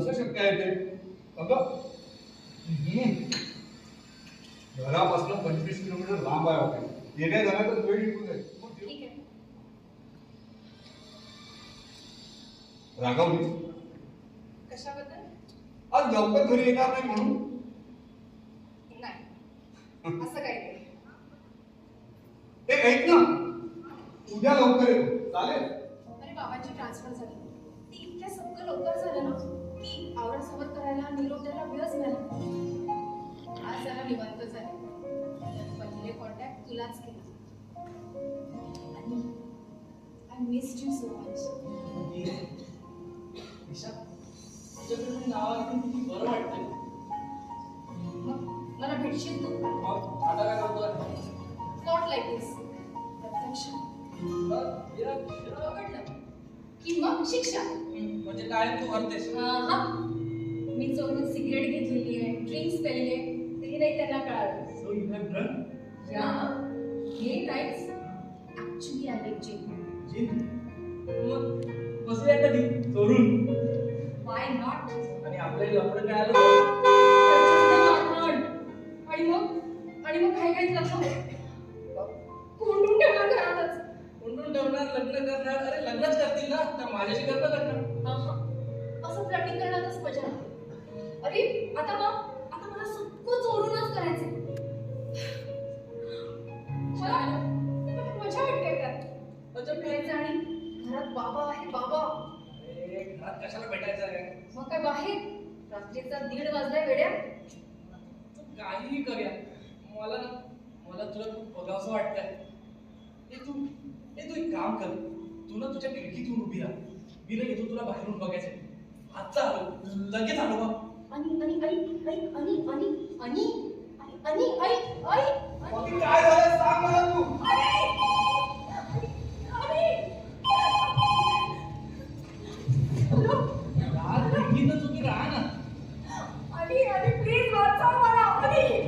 कसं शक्य आहे ते अगं. घरापासून पंचवीस किलोमीटर लांब आहे ऑफिस येण्या जाण्याचा वेळ निघून जाईल. रागावली कशाबद्दल? आज लवकर घरी येणार नाही म्हणून. नाही. असं काही नाही ते ऐक ना. उद्या लवकर येतो. चालेल? अरे बाबांची ट्रान्सफर झाली. ती इतक्या सगळं लवकर झालं ना. की आवड सवड करायला निरोप द्यायला वेळच मिळाला आज जरा निवांत झाले. पहिले कॉन्टॅक्ट तुलाच केला. आणि I miss you so much बरं मग मला भेटशील तू? आता काय नॉट लाईक दिस प्रत्यक्ष. की मग शिक्षा म्हणजे काय तू करतेस हा हा. मी चोरून सिगरेट घेतलेली आहे ड्रिंक्स पेलेले ते नाही त्यांना कळालं So you have drunk? Yeah, he writes. Actually, I like gin. Gin? मग बसूया कधी चोरून Why not? आणि आपल्याला लपडं काय आता मग आता मला सगळं चोरूनच करायचं मजा वाटते त्यात अच्छा फिरायचं आणि घरात बाबा आहे बाबा. घरात कशाला भेटायचं मग काय बाहेर? रात्रीचा दीड वाजलाय वेड्या. काहीही करूया. मला ना मला तुला खूप बघावंसं वाटतंय. हे तू हे तू एक काम कर. तू ना तुझ्या खिडकीतून उभी राहा. मी ना येतो तुला बाहेरून बघायचं आत्ता आलो लगेच आलो बा. आणि आणि आई आई आणि आणि आणि आणि आई आई बाकी काय झालं सांग मला तू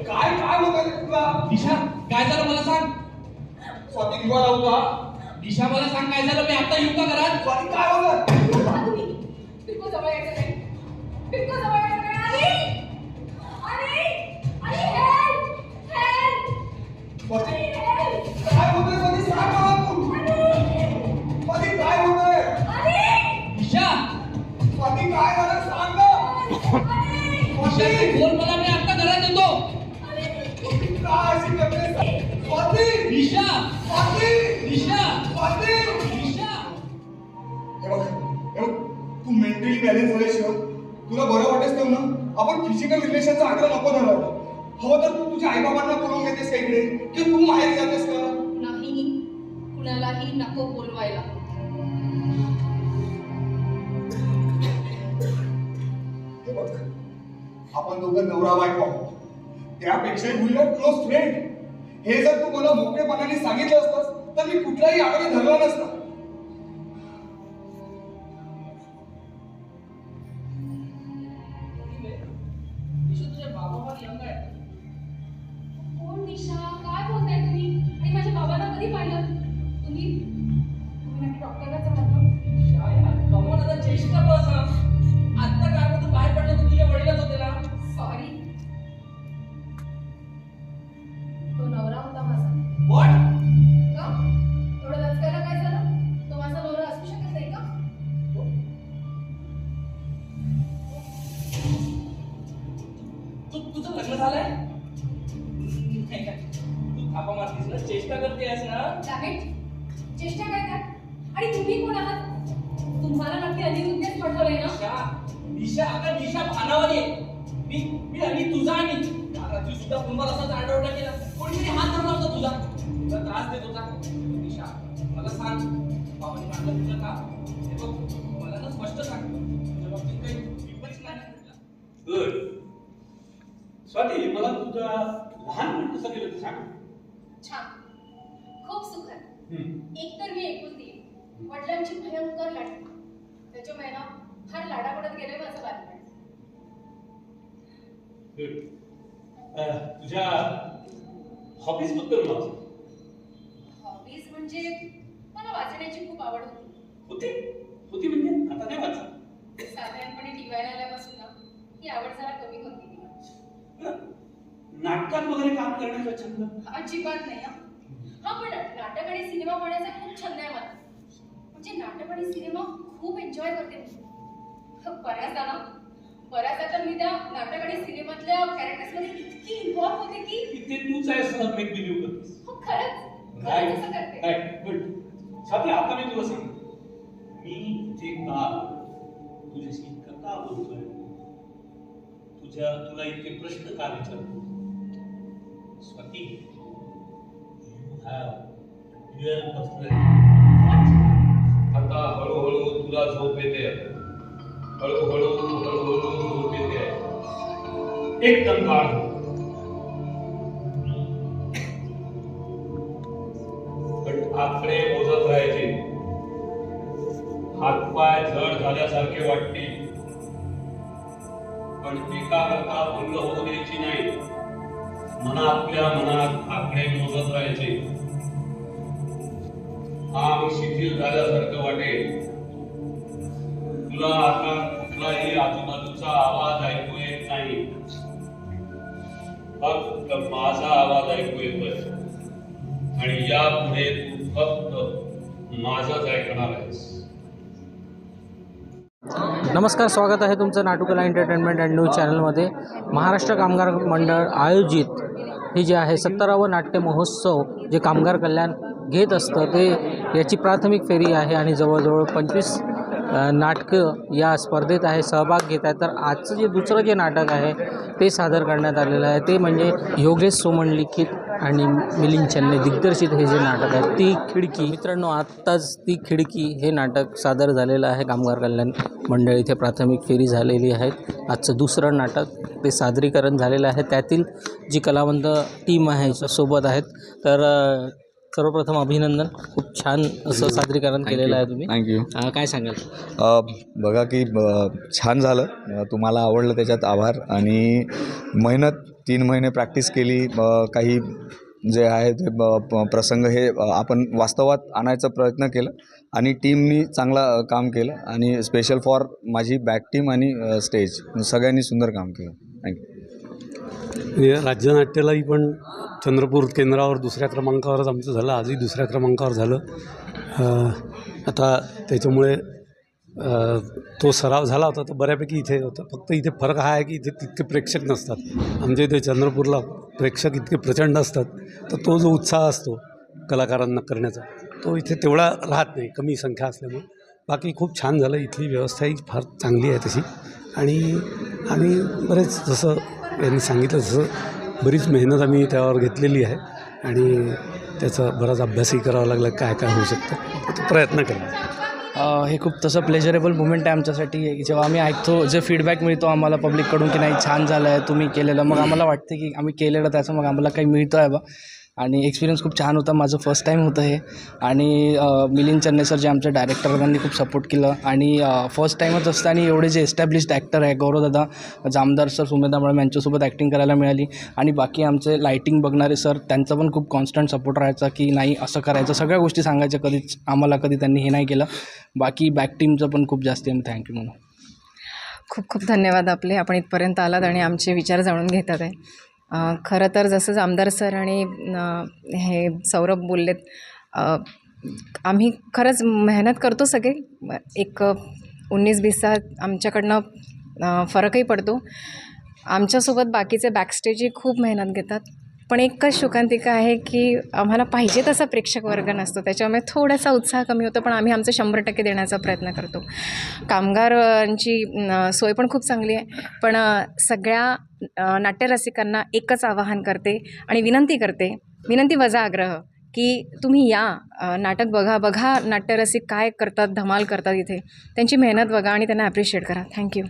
काय काय होत तुला दिशा काय झालं मला सांग स्वाती दिवा लावू का दिशा मला सांग काय झालं मी आता येऊ का घरात स्वाती काय होतं स्वाती तू बोल मला मी आता घरात येतो. दिशा दिशा दिशा तू मेंटली बॅलन्स झाल्याशिवाय तुला बरं वाटेस तर ना आपण फिजिकल रिलेशनचा आग्रह नको धरावा हवं तर तू तुझ्या आईबाबांना बोलवून घेतेस का इकडे? किंवा तू माहेर जातेस का? नाही कुणालाही नको बोलवायला. नवरा बायको त्यापेक्षा युअर क्लोज फ्रेंड हे जर तू मला मोकळेपणाने सांगितलं असतंस तर मी कुठलाही आग्रह धरला नसता. लग्न झालंय? नाही काय तू थापा मारतीस ना? चेष्टा करतेस ना? डॅमेट चेष्टा काय काय आणि तुम्ही कोण आहात? तुम्हाला नक्की अनिरुद्धच पाठवलंय ना? दिशा दिशा अगं दिशा भानावाली आहे. मी मी आणि तुझा आणि या रात्री सुद्धा कुंभार असाच आरडाओरडा केला. कोणीतरी हात धरला होता तुझा. तुला त्रास देत होता. दिशा मला सांग बाबांनी मारलं तुझं का? हे बघ मला ना स्पष्ट सांग. तुझ्या बाबतीत काही विपरीत नाही? गुड स्वाती मला तुझा लहानपण कसं गेलं ते सांग. छान. खूप सुखद. हम्म. एक तर मी एकुलती आहे. वडिलांची भयंकर लाट. त्याच्यामुळे ना फार लाडापडत गेलंय माझं बालपण. तुझ्या हॉबीजबद्दल मला. हॉबीज म्हणजे मला वाचण्याची खूप आवड होती. होती? होती म्हणजे? आता नाही वाचा साधारणपणे टीव्हीला आल्यापासून ना ही आवड जरा कमी होती. नाटकात वगैरे काम करण्याचा छंद? अजिबात नाही हा. हा पण नाटक आणि सिनेमा पाहण्याचा खूप छंद आहे मला. म्हणजे नाटक आणि सिनेमा खूप एन्जॉय करते मी. बऱ्याचदा ना. बऱ्याचदा तर मी त्या नाटक आणि सिनेमातल्या कॅरेक्टर्समध्ये इतकी इन्व्हॉल्व होते की इथे तूच आहेस मेक बिलीव्ह करतेस. हो खरंच. खरंच असं करते. राईट गुड स्वाती आता मी तुला सांग मी इथे का तुझ्याशी इतकं का बोलतोय? तुझ्या तुला इतके प्रश्न का विचारतो Swati you have your personality आता हळूहळू तुला झोप येते. हळूहळू हळूहळू झोप येते. एकदम काळ पण आकडे मोजत राहायचे. हातपाय जड झाल्यासारखे वाटते एकाग्रता भंग होऊ द्यायची नाही. मनातल्या मनात आकडे मोजत राहायचे. आम शिथिल झाल्यासारखं वाटेल. तुला आता कुठलाही आजूबाजूचा आवाज ऐकू येत नाही. फक्त माझा आवाज ऐकू येतोय. आणि यापुढे तू फक्त माझाच ऐकणार आहेस. नमस्कार स्वागत आहे तुमचं नाटुकला एंटरटेनमेंट अँड न्यूज चॅनलमध्ये महाराष्ट्र कामगार मंडळ आयोजित हे जे आहे सत्तरावं नाट्य महोत्सव जे कामगार कल्याण घेत असतं ते याची प्राथमिक फेरी आहे आणि जवळजवळ पंचवीस नाटकं या स्पर्धेत आहे सहभाग घेत आहे. तर आजचं जे दुसरं जे नाटक आहे ते सादर करण्यात आलेलं आहे. ते म्हणजे योगेश सोमण लिखित आणि मिलिंद चन्ने दिग्दर्शित हे जे नाटक आहे ती खिडकी. मित्रांनो आत्ताच ती खिडकी हे नाटक सादर झालेलं आहे. कामगार कल्याण मंडळ इथे प्राथमिक फेरी झालेली आहे आजचं दुसरं नाटक ते सादरीकरण झालेलं आहे. त्यातील जी कलावंत टीम आहे सोबत आहेत. तर सर्वप्रथम अभिनंदन. खूप छान असं सादरीकरण केलेलं आहे तुम्ही. थँक्यू काय सांगाल? बघा की ब- छान झालं. तुम्हाला आवडलं त्याच्यात आभार आणि मेहनत तीन महिने प्रॅक्टिस केली काही जे आहे ते ब- प- प्रसंग हे आपण वास्तवात आणायचा प्रयत्न केला आणि टीमनी चांगला काम केलं आणि स्पेशल फॉर माझी बॅक टीम आणि स्टेज सगळ्यांनी सुंदर काम केलं. थँक्यू हे राज्यनाट्यालाही पण चंद्रपूर केंद्रावर दुसऱ्या क्रमांकावरच आमचं झालं आजही दुसऱ्या क्रमांकावर झालं. आता त्याच्यामुळे तो सराव झाला होता तर बऱ्यापैकी इथे होता. फक्त इथे फरक हा आहे की इथे तितके प्रेक्षक नसतात. आमच्या इथे चंद्रपूरला प्रेक्षक इतके प्रचंड असतात तर तो जो उत्साह असतो कलाकारांना करण्याचा तो इथे तेवढा राहत नाही कमी संख्या असल्यामुळे. बाकी खूप छान झालं इथली व्यवस्थाही फार चांगली आहे तशी. आणि आम्ही बरेच जसं यांनी सांगितलं जसं बरीच मेहनत आम्ही त्यावर घेतलेली आहे. आणि त्याचा बराच अभ्यासही करावा लागला काय काय होऊ शकतं तो प्रयत्न केला हे खूप तसं प्लेजरेबल मुमेंट आहे आमच्यासाठी. जेव्हा आम्ही ऐकतो जे फीडबॅक मिळतो आम्हाला पब्लिककडून की नाही छान झालं आहे तुम्ही केलेलं. मग आम्हाला वाटतं की आम्ही केलेलं त्याचं मग आम्हाला काही मिळतं आहे बा. आणि एक्सपिरियन्स खूप छान होता. माझं फर्स्ट टाईम होतं हे. आणि मिलिंद चन्ने सर जे आमचे डायरेक्टर त्यांनी खूप सपोर्ट केलं. आणि फर्स्ट टाईमच असताना एवढे जे एस्टॅब्लिश्ड ॲक्टर आहे गौरवदादा जामदार सर सुमेधा मॅडम यांच्यासोबत ॲक्टिंग करायला मिळाली. आणि बाकी आमचे लाईटिंग बघणारे सर त्यांचा पण खूप कॉन्स्टंट सपोर्ट राहायचा की नाही असं करायचं. सगळ्या गोष्टी सांगायच्या कधीच. आम्हाला कधी त्यांनी हे नाही केलं. बाकी बॅक टीमचं पण खूप जास्त आम्ही थँक्यू म्हणून खूप खूप धन्यवाद आपले. आपण इथपर्यंत आलात आणि आमचे विचार जाणून घेतात आहे. खरं तर जसं आमदार सर आणि हे सौरभ बोललेत आम्ही खरंच मेहनत करतो सगळे. एक उन्नीस बीसचा आमच्याकडनं फरकही पडतो. आमच्यासोबत बाकीचे बॅकस्टेजही खूप मेहनत घेतात. पण एकच शोकांतिका आहे की आम्हाला पाहिजे तसा प्रेक्षक वर्ग नसतो. त्याच्यामुळे थोडासा उत्साह कमी होतो पण आम्ही आमचं शंभर टक्के देण्याचा प्रयत्न करतो. कामगारांची सोय पण खूप चांगली आहे पण सगळ्या नाट्यरसिकांना एकच आवाहन करते आणि विनंती करते विनंती वजा आग्रह की तुम्ही या नाटक बघा बघा नाट्यरसिक काय करतात धमाल करतात इथे. त्यांची मेहनत बघा आणि त्यांना ॲप्रिशिएट करा. थँक्यू